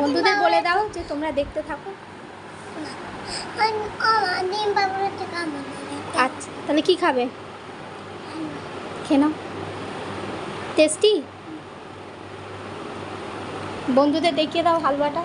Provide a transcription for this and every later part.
বন্ধুদের বলে দাও যে তোমরা দেখতে থাকো। আচ্ছা তাহলে কি খাবে? খেয়ে নাও। টেস্টি? বন্ধুদের দেখিয়ে দাও হালুয়াটা।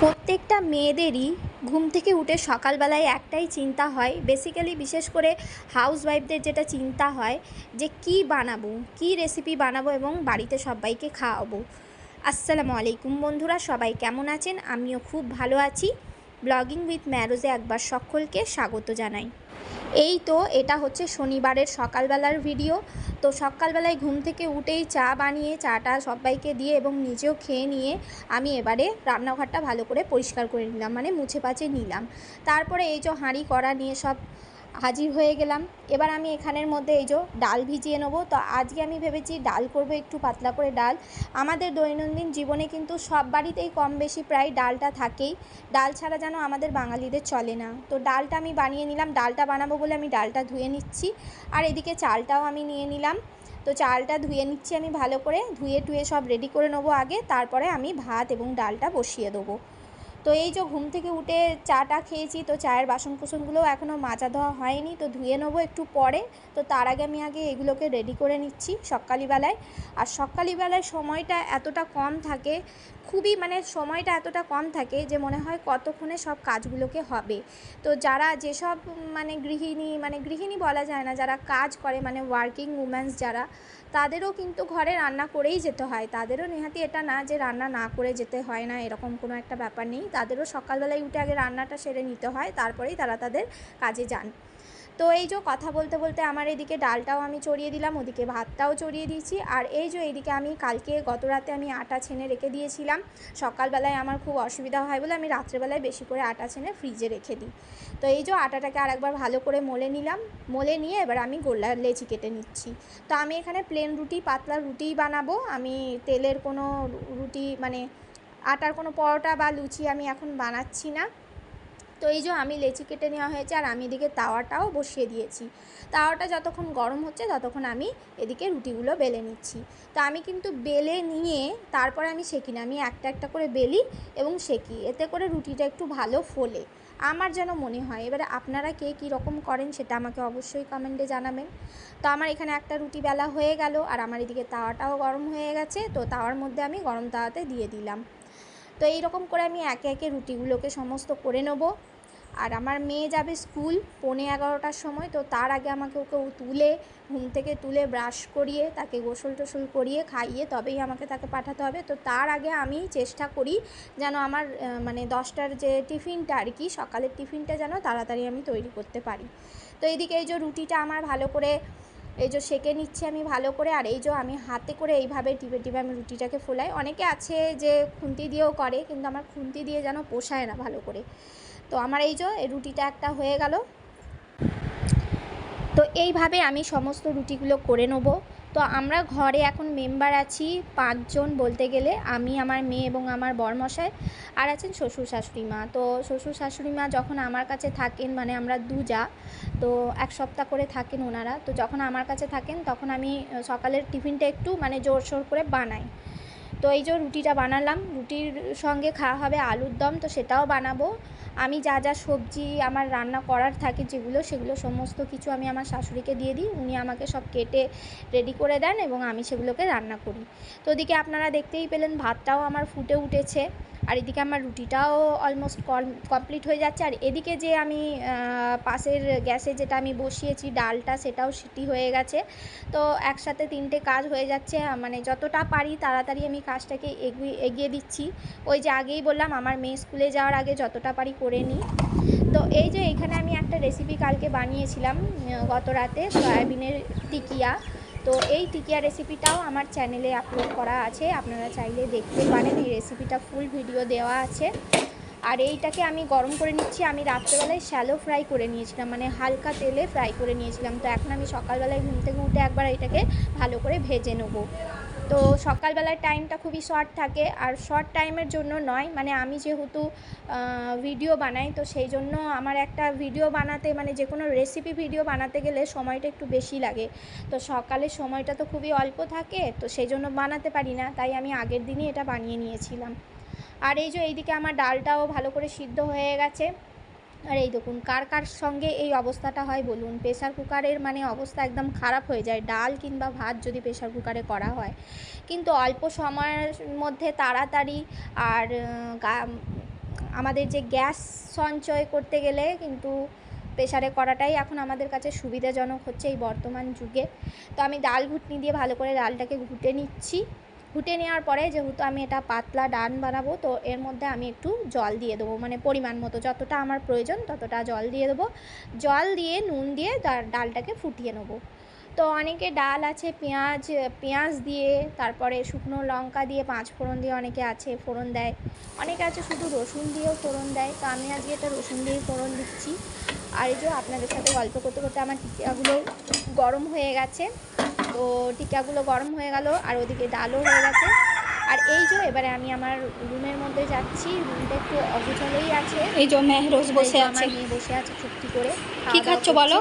প্রত্যেকটা মেয়েদেরই ঘুম থেকে উঠে সকালবেলায় একটাই চিন্তা হয় বেসিক্যালি বিশেষ করে হাউস ওয়াইফদের যেটা চিন্তা হয় যে কি বানাবো, কি রেসিপি বানাবো এবং বাড়িতে সবাইকে খাওয়াবো। আসসালামু আলাইকুম বন্ধুরা, সবাই কেমন আছেন? আমিও খুব ভালো আছি। ব্লগিং উইথ ম্যারোজে একবার সকলকে স্বাগত জানাই। এই তো এটা হচ্ছে শনিবারের সকালবেলার ভিডিও। তো সকালবেলায় ঘুম থেকে উঠেই চা বানিয়ে, চাটা সবাইকে দিয়ে এবং নিজেও খেয়ে নিয়ে আমি এবারে রান্নাঘরটা ভালো করে পরিষ্কার করে নিলাম মানে মুছে পাচে নিলাম। তারপরে এই যে হাঁড়ি, কড়া নিয়ে সব হাজির হয়ে গেলাম। এবার আমি এখানের মধ্যে এই যে ডাল ভিজিয়ে নেব। তো আজকে আমি ভেবেছি ডাল করব একটু পাতলা করে ডাল। আমাদের দৈনন্দিন জীবনে কিন্তু সব বাড়িতেই কম বেশি প্রায় ডালটা থাকেই। ডাল ছাড়া যেন আমাদের বাঙালিদের চলে না। তো ডালটা আমি বানিয়ে নিলাম। ডালটা বানাবো বলে আমি ডালটা ধুয়ে নিচ্ছি। আর এদিকে চালটাও আমি নিয়ে নিলাম। তো চালটা ধুয়ে নিচ্ছি আমি ভালো করে। ধুয়ে টুয়ে সব রেডি করে নেব আগে। তারপরে আমি ভাত এবং ডালটা বসিয়ে দেবো। তো এই যে ঘুম থেকে উঠে চাটা খেয়েছি, তো চায়ের বাসন কুসনগুলোও এখনও মাজা ধোয়া হয়নি, তো ধুয়ে নেব একটু পরে। তো তার আগে আমি আগে এগুলোকে রেডি করে নিচ্ছি সকালবেলায়। আর সকালবেলায় সময়টা এতটা কম থাকে খুবই মানে সময়টা এতটা কম থাকে যে মনে হয় কতক্ষণে সব কাজগুলোকে হবে। তো যারা যেসব মানে গৃহিণী মানে গৃহিণী বলা যায় না, যারা কাজ করে মানে ওয়ার্কিং উমেন্স যারা, তাদেরও কিন্তু ঘরে রান্না করেই যেতে হয়। তাদেরও নেহাতি এটা না যে রান্না না করে যেতে হয় না, এরকম কোনো একটা ব্যাপার নেই। তাদেরও সকালবেলায় উঠে আগে রান্নাটা সেরে নিতে হয়, তারপরেই তারা তাদের কাজে যান। তো এই যে কথা বলতে বলতে আমার এদিকে ডালটাও আমি চড়িয়ে দিলাম, ওদিকে ভাতটাও চড়িয়ে দিয়েছি। আর এই যে এইদিকে আমি কালকে গত রাতে আমি আটা ছেনে রেখে দিয়েছিলাম। সকালবেলায় আমার খুব অসুবিধা হয় বলে আমি রাত্রেবেলায় বেশি করে আটা ছেনে ফ্রিজে রেখে দিই। তো এই যে আটাটাকে আরেকবার ভালো করে মলে নিলাম। মলে নিয়ে এবার আমি গোল্লা লেচি কেটে নিচ্ছি। তো আমি এখানে প্লেন রুটি, পাতলা রুটিই বানাবো। আমি তেলের কোনো রুটি মানে আটার কোনো পরোটা বা লুচি আমি এখন বানাচ্ছি না। তো এই যে আমি লেচি কেটে নেওয়া হয়েছে আর আমি এদিকে তাওয়াটাও বসিয়ে দিয়েছি। তাওয়াটা যতক্ষণ গরম হচ্ছে ততক্ষণ আমি এদিকে রুটিগুলো বেলে নিচ্ছি। তো আমি কিন্তু বেলে নিয়ে তারপরে আমি সেঁকি না, আমি একটা একটা করে বেলি এবং সেঁকি। এতে করে রুটিটা একটু ভালো ফোলে। আমার যেন মনে হয়, এবারে আপনারা কে কী রকম করেন সেটা আমাকে অবশ্যই কমেন্টে জানাবেন। তো আমার এখানে একটা রুটি বেলা হয়ে গেল আর আমার এদিকে তাওয়াটাও গরম হয়ে গেছে, তো তাওয়ার মধ্যে আমি গরম তাওয়াতে দিয়ে দিলাম। তো এই রকম করে আমি একে একে রুটিগুলোকে সমস্ত করে নেব। আর আমার মেয়ে যাবে স্কুল পৌনে এগারোটার সময়, তো তার আগে আমাকে ওকে তুলে, ঘুম থেকে তুলে ব্রাশ করিয়ে, তাকে গোসল টোসল করিয়ে খাইয়ে তবেই আমাকে তাকে পাঠাতে হবে। তো তার আগে আমি চেষ্টা করি যেন আমার মানে দশটার যে টিফিনটা আর কি, সকালের টিফিনটা যেন তাড়াতাড়ি আমি তৈরি করতে পারি। তো এইদিকে এই যে রুটিটা আমার ভালো করে এই যে সেকে নিচ্ছি আমি ভালো করে, আর এই যে আমি হাতে করে এইভাবে টিপে টিপে আমি রুটিটাকে ফোলাই। অনেকে আছে যে খুন্তি দিয়েও করে, কিন্তু আমার খুন্তি দিয়ে যেন পোষায় না ভালো করে। তো আমার এই যে রুটিটা একটা হয়ে গেল। তো এইভাবে আমি সমস্ত রুটিগুলো করে নেব। তো আমরা ঘরে এখন মেম্বার আছি পাঁচজন বলতে গেলে, আমি, আমার মেয়ে এবং আমার বরমশাই আর আছেন শ্বশুর শাশুড়ি মা। তো শ্বশুর শাশুড়ি মা যখন আমার কাছে থাকেন মানে আমরা দুজা, তো এক সপ্তাহ করে থাকেন ওনারা। তো যখন আমার কাছে থাকেন, তখন আমি সকালের টিফিনটা একটু মানে জোর সোর করে বানাই। তো এই যে রুটিটা বানালাম, রুটির সঙ্গে খাওয়া হবে আলুর দম, তো সেটাও বানাবো। আমি যা যা সবজি আমার রান্না করার থাকে যেগুলো, সেগুলো সমস্ত কিছু আমি আমার শাশুড়িকে দিয়ে দিই। উনি আমাকে সব কেটে রেডি করে দেন এবং আমি সেগুলোকে রান্না করি। তো ওদিকে আপনারা দেখতেই পেলেন, ভাতটাও আমার ফুটে উঠেছে। আর এদিকে আমার রুটিটাও অলমোস্ট কমপ্লিট হয়ে যাচ্ছে। আর এদিকে যে আমি পাশের গ্যাসে যেটা আমি বসিয়েছি, ডালটা সেটাও সিটি হয়ে গেছে। তো একসাথে তিনটে কাজ হয়ে যাচ্ছে। মানে যতটা পারি তাড়াতাড়ি আমি কাজটাকে এগিয়ে দিচ্ছি। ওই যে আগেই বললাম, আমার মেয়ে স্কুলে যাওয়ার আগে যতটা পারি করে নিই। তো এই যে এখানে আমি একটা রেসিপি কালকে বানিয়েছিলাম গত রাতে সয়াবিনের টিকিয়া। তো এই টিকিয়া রেসিপিটাও আমার চ্যানেলে আপলোড করা আছে, আপনারা চাইলে দেখতে পারেন, এই রেসিপিটা ফুল ভিডিও দেওয়া আছে। আর এইটাকে আমি গরম করে নিচ্ছি, আমি রাত্রেবেলায় শ্যালো ফ্রাই করে নিয়েছিলাম মানে হালকা তেলে ফ্রাই করে নিয়েছিলাম। তো এখন আমি সকালবেলায় ঘুম থেকে উঠে একবার এটাকে ভালো করে ভেজে নেব। তো সকালবেলার টাইমটা খুবই শর্ট থাকে। আর শর্ট টাইমের জন্য নয় মানে আমি যেহেতু ভিডিও বানাই, তো সেই জন্য আমার একটা ভিডিও বানাতে মানে যে কোনো রেসিপি ভিডিও বানাতে গেলে সময়টা একটু বেশি লাগে। তো সকালের সময়টা তো খুবই অল্প থাকে, তো সেই জন্য বানাতে পারি না, তাই আমি আগের দিনই এটা বানিয়ে নিয়েছিলাম। আর এই যে এইদিকে আমার ডালটাও ভালো করে সিদ্ধ হয়ে গেছে। আর এই দেখুন, কার কার সঙ্গে এই অবস্থাটা হয় বলুন? প্রেশার কুকারের মানে অবস্থা একদম খারাপ হয়ে যায়, ডাল কিংবা ভাত যদি প্রেশার কুকারে করা হয়। কিন্তু অল্প সময়ের মধ্যে তাড়াতাড়ি আর আমাদের যে গ্যাস সঞ্চয় করতে গেলে কিন্তু প্রেশারে করাটাই এখন আমাদের কাছে সুবিধাজনক হচ্ছে এই বর্তমান যুগে। তো আমি ডাল ঘুটনি দিয়ে ভালো করে ডালটাকে ঘুটে নিচ্ছি। ঘুটে নেওয়ার পরে যেহেতু আমি এটা পাতলা ডান বানাবো, তো এর মধ্যে আমি একটু জল দিয়ে দেবো। মানে পরিমাণ মতো যতটা আমার প্রয়োজন ততটা জল দিয়ে দেবো। জল দিয়ে, নুন দিয়ে ডালটাকে ফুটিয়ে নেব। তো অনেকে ডাল আছে, পেঁয়াজ পেঁয়াজ দিয়ে, তারপরে শুকনো লঙ্কা দিয়ে, পাঁচ ফোড়ন দিয়ে অনেকে আছে, ফোড়ন দেয়। অনেকে আছে শুধু রসুন দিয়েও ফোড়ন দেয়। তো আমি আজকে এটা রসুন দিয়েই ফোড়ন দিচ্ছি। আর এই যে আপনাদের সাথে গল্প করতে করতে আমার টিকিয়াগুলো গরম হয়ে গেছে। তো টিকিয়াগুলো গরম হয়ে গেল আর ওদিকে ডালও হয়ে গেছে। আর এই যে এবারে আমি আমার রুমের মধ্যে যাচ্ছি রুমটা একটু অগোছালোই আছে। এই যে মেহরোজ বসে আছে। মেয়ে বসে আছে চুপটি করে কি খাচ্ছ বলো?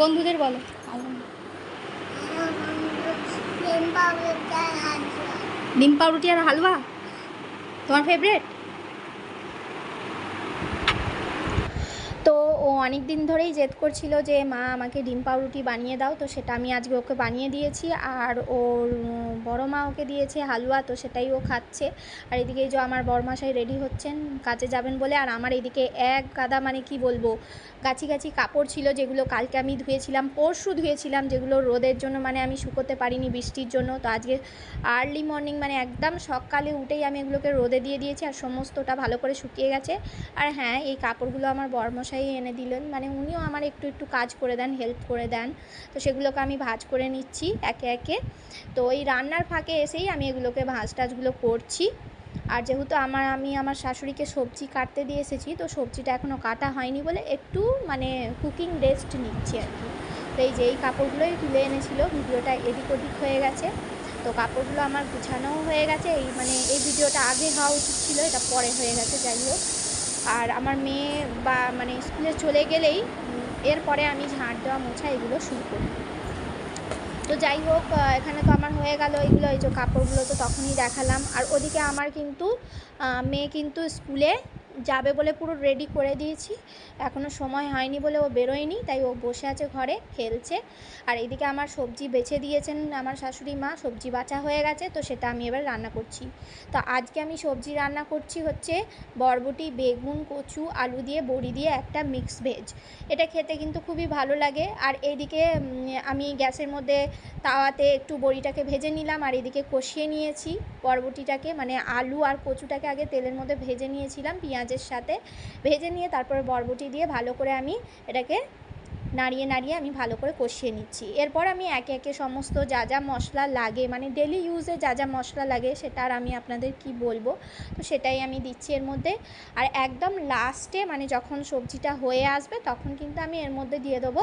বন্ধুদের বলো। ডিম পাউরুটি আর হালুয়া। তোমার ফেভারিট তো ও অনেক দিন ধরেই জেদ করছিল যে, মা, আমাকে ডিম পাউরুটি বানিয়ে দাও। তো সেটা আমি আজকে ওকে বানিয়ে দিয়েছি। আর ওর বড় মা ওকে দিয়েছে হালুয়া, তো সেটাই ও খাচ্ছে। আর এদিকে যে আমার বরমাসাই রেডি হচ্ছেন, কাজে যাবেন বলে। আর আমার এদিকে এক গাদা মানে কি বলব, গাছি গাছি কাপড় ছিল যেগুলো কালকে আমি ধুয়েছিলাম, পরশু ধুয়েছিলাম, যেগুলো রোদের জন্য মানে আমি শুকোতে পারিনি বৃষ্টির জন্য। তো আজকে আর্লি মর্নিং মানে একদম সকালে উঠেই আমি এগুলোকে রোদে দিয়ে দিয়েছি। আর সমস্তটা ভালো করে শুকিয়ে গেছে। আর হ্যাঁ এই কাপড়গুলো আমার বরমশাই এনে দিলেন মানে উনিও আমার একটু একটু কাজ করে দেন হেল্প করে দেন। তো সেগুলোকে আমি ভাঁজ করে নিচ্ছি একে একে। তো এই রান্নার ফাঁকে এসেই আমি এগুলোকে ভাঁজ টাজগুলো করছি। আর যেহেতু আমার, আমি আমার শাশুড়িকে সবজি কাটতে দিয়ে এসেছি, তো সবজিটা এখনও কাটা হয়নি বলে একটু মানে কুকিং রেস্ট নিচ্ছি আর কি। তো এই যে এই কাপড়গুলোই তুলে এনেছিল, ভিডিওটা এদিক ওদিক হয়ে গেছে। তো কাপড়গুলো আমার গুছানোও হয়ে গেছে, এই মানে এই ভিডিওটা আগে হওয়া উচিত ছিল, এটা পরে হয়ে গেছে, যাই হোক। আর আমার মেয়ে বা মানে স্কুলে চলে গেলেই এরপরে আমি ঝাঁট দেওয়া মোছা এগুলো শুরু করি। তো যাই হোক এখানে তো আমার হয়ে গেল এগুলো, এই যে কাপড়গুলো তো তখনই দেখালাম। আর ওদিকে আমার কিন্তু মেয়ে কিন্তু স্কুলে যাবে বলে পুরো রেডি করে দিয়েছি। এখনও সময় হয়নি বলে ও বেরোয়নি, তাই ও বসে আছে ঘরে, খেলছে। আর এদিকে আমার সবজি বেছে দিয়েছেন আমার শাশুড়ি মা, সবজি বাছা হয়ে গেছে, তো সেটা আমি এবার রান্না করছি। তো আজকে আমি সবজি রান্না করছি হচ্ছে বরবটি, বেগুন, কচু, আলু দিয়ে, বড়ি দিয়ে একটা মিক্স ভেজ এটা খেতে কিন্তু খুবই ভালো লাগে। আর এইদিকে আমি গ্যাসের মধ্যে তাওয়াতে একটু বড়িটাকে ভেজে নিলাম, আর এদিকে কষিয়ে নিয়েছি। বরবটিটাকে মানে আলু আর কচুটাকে আগে তেলের মধ্যে ভেজে নিয়েছিলাম পেঁয়াজের সাথে। ভেজে নিয়ে তারপরে বরবটি দিয়ে ভালো করে আমি এটাকে নাড়িয়ে নাড়িয়ে আমি ভালো করে কষিয়ে নিচ্ছি। এরপর আমি একে একে সমস্ত যা যা মশলা লাগে মানে ডেলি ইউজে যা যা মশলা লাগে সেটা আর আমি আপনাদের কি বলব? তো সেটাই আমি দিচ্ছি এর মধ্যে। আর একদম লাস্টে মানে যখন সবজিটা হয়ে আসবে তখন কিন্তু আমি এর মধ্যে দিয়ে দেবো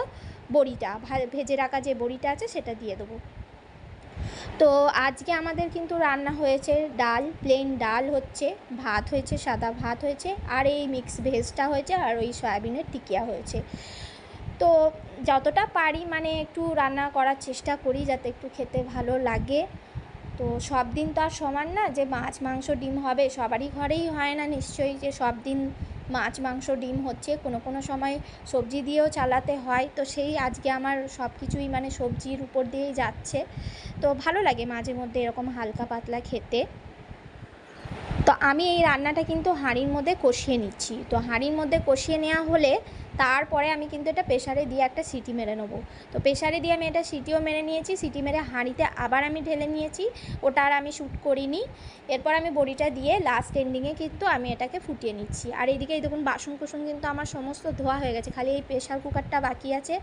বড়িটা। ভেজে রাখা যে বড়িটা আছে সেটা দিয়ে দেবো। তো আজকে আমাদের কিন্তু রান্না হয়েছে ডাল প্লেন ডাল হচ্ছে, ভাত হয়েছে, সাদা ভাত হয়েছে, আর এই মিক্স ভেজটা হয়েছে, আর ওই সয়াবিনের টিকিয়া হয়েছে। তো যতটা পারি মানে একটু রান্না করার চেষ্টা করি যাতে একটু খেতে ভালো লাগে। তো সব দিন তো আর সমান না, যে মাছ, মাংস, ডিম হবে সবারই ঘরেই হয় না নিশ্চয়ই যে সব দিন মাছ, মাংস, ডিম হচ্ছে কোনো কোনো সময় সবজি দিয়েও চালাতে হয়। তো সেই আজকে আমার সব কিছুই মানে সবজির উপর দিয়েই যাচ্ছে। তো ভালো লাগে মাঝে মধ্যে এরকম হালকা পাতলা খেতে। তো আমি এই রান্নাটা কিন্তু হাঁড়ির মধ্যে কষিয়ে নিচ্ছি। তো হাঁড়ির মধ্যে কষিয়ে নেওয়া হলে তারপরে আমি কিন্তু এটা প্রেশারে দিয়ে একটা সিটি মেরে নেব। তো প্রেশারে দিয়ে আমি এটা সিটিও মেরে নিয়েছি, সিটি মেরে হাঁড়িতে আবার আমি ঢেলে নিয়েছি, ওটা আর আমি শ্যুট করিনি। এরপর আমি বড়িটা দিয়ে লাস্ট এন্ডিংয়ে কিন্তু আমি এটাকে ফুটিয়ে নিচ্ছি। আর এইদিকে এই দেখুন বাসন কুসন কিন্তু আমার সমস্ত ধোয়া হয়ে গেছে, খালি এই প্রেশার কুকারটা বাকি আছে।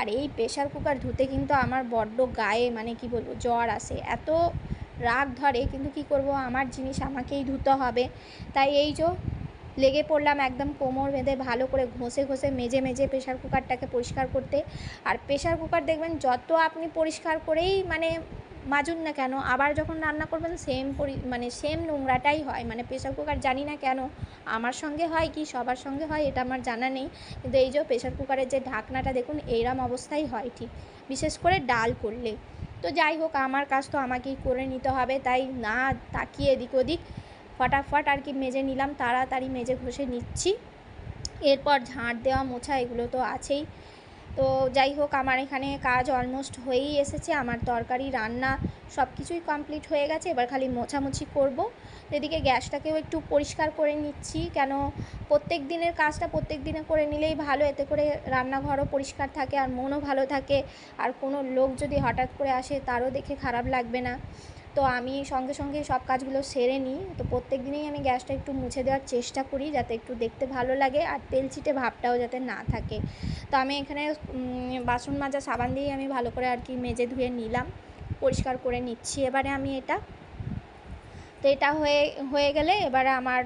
আর এই প্রেশার কুকার ধুতে কিন্তু আমার বড্ড গায়ে মানে কি বলব, জ্বর আসে। এত রাগ ধরে, কিন্তু কি করব, আমার জিনিস আমাকেই ধুতে হবে। তাই এই যে লেগে পড়লাম একদম কোমর বেঁধে ভালো করে ঘষে ঘষে মেজে মেজে প্রেশার কুকারটাকে পরিষ্কার করতে। আর প্রেশার কুকার দেখবেন যত আপনি পরিষ্কার করেই মানে মাজুন না কেন, আবার যখন রান্না করবেন সেম পরি মানে সেম নোংরাটাই হয়। মানে প্রেশার কুকার জানি না কেন, আমার সঙ্গে হয় কি সবার সঙ্গে হয় এটা আমার জানা নেই। কিন্তু এই যে প্রেশার কুকারের যে ঢাকনাটা দেখুন এইরম অবস্থাই হয় ঠিক। বিশেষ করে ডাল করলে। তো যাই হোক, আমার কাজ তো আমাকেই করে নিতে হবে, তাই না তাকিয়ে এদিক ওদিক ফটাফট আর কি মেজে নিলাম, তাড়াতাড়ি মেজে ঘষে নিচ্ছি। এরপর ঝাঁট দেওয়া, মোছা এগুলো তো আছেই। তো যাই হোক, আমার এখানে কাজ অলমোস্ট হয়েই এসেছে। আমার তরকারি, রান্না সব কিছুই কমপ্লিট হয়ে গেছে। এবার খালি মোছামুছি করব। এদিকে গ্যাসটাকেও একটু পরিষ্কার করে নিচ্ছি। কেন প্রত্যেক দিনের কাজটা প্রত্যেক দিনে করে নিলেই ভালো। এতে করে রান্নাঘরও পরিষ্কার থাকে আর মনও ভালো থাকে। আর কোনো লোক যদি হঠাৎ করে আসে, তারও দেখে খারাপ লাগবে না। তো আমি সঙ্গে সঙ্গে সব কাজগুলো সেরে নিই। তো প্রত্যেক দিনেই আমি গ্যাসটা একটু মুছে দেওয়ার চেষ্টা করি যাতে একটু দেখতে ভালো লাগে আর তেল ছিটে ভাবটাও যাতে না থাকে। তো আমি এখানে বাসন মাজা, সাবান দিয়েই আমি ভালো করে আর কি মেজে ধুয়ে নিলাম। পরিষ্কার করে নিচ্ছি এবারে আমি এটা। তো এটা হয়ে হয়ে গেলে এবারে আমার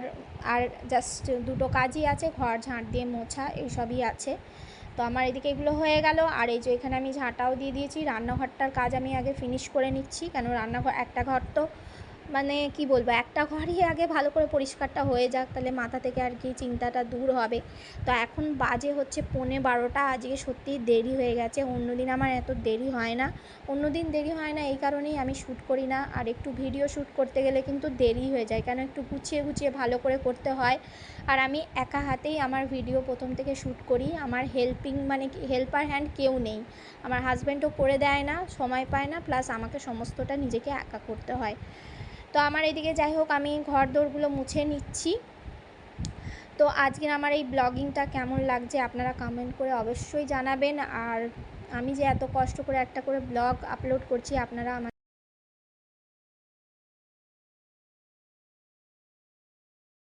আর জাস্ট দুটো কাজই আছে, ঘর ঝাঁট দিয়ে মোছা এইসবই আছে। তো আমার এদিকে এগুলো হয়ে গেল। আর এই যে এখানে আমি ঝাঁটাও দিয়ে দিয়েছি। রান্নাঘরটার কাজ আমি আগে ফিনিশ করে নিচ্ছি। কেন রান্নাঘর একটা ঘর তো। মানে কি বলব, একটা ঘরই আগে ভালো করে পরিষ্কারটা হয়ে যাক, তাহলে মাথা থেকে আর কি চিন্তাটা দূর হবে। তো এখন বাজে হচ্ছে পৌনে বারোটা, আজকে সত্যিই দেরি হয়ে গেছে। অন্যদিন আমার এত দেরি হয় না। অন্যদিন দেরি হয় না, এই কারণেই আমি শ্যুট করি না। আর একটু ভিডিও শ্যুট করতে গেলে কিন্তু দেরি হয়ে যায়, কেন একটু গুছিয়ে গুছিয়ে ভালো করে করতে হয়। আর আমি একা হাতেই আমার ভিডিও প্রথম থেকে শ্যুট করি। আমার হেল্পিং মানে হেল্পার হ্যান্ড কেউ নেই। আমার হাজব্যান্ডও করে দেয় না, সময় পায় না প্লাস আমাকে সমস্তটা নিজেকে একা করতে হয়। তো আমার এদিকে যাই হোক, আমি ঘর দৌড়গুলো মুছে নিচ্ছি। তো আজকে আমার এই ব্লগিংটা কেমন লাগছে আপনারা কমেন্ট করে অবশ্যই জানাবেন। আর আমি যে এত কষ্ট করে একটা করে ব্লগ আপলোড করছি, আপনারা আমাকে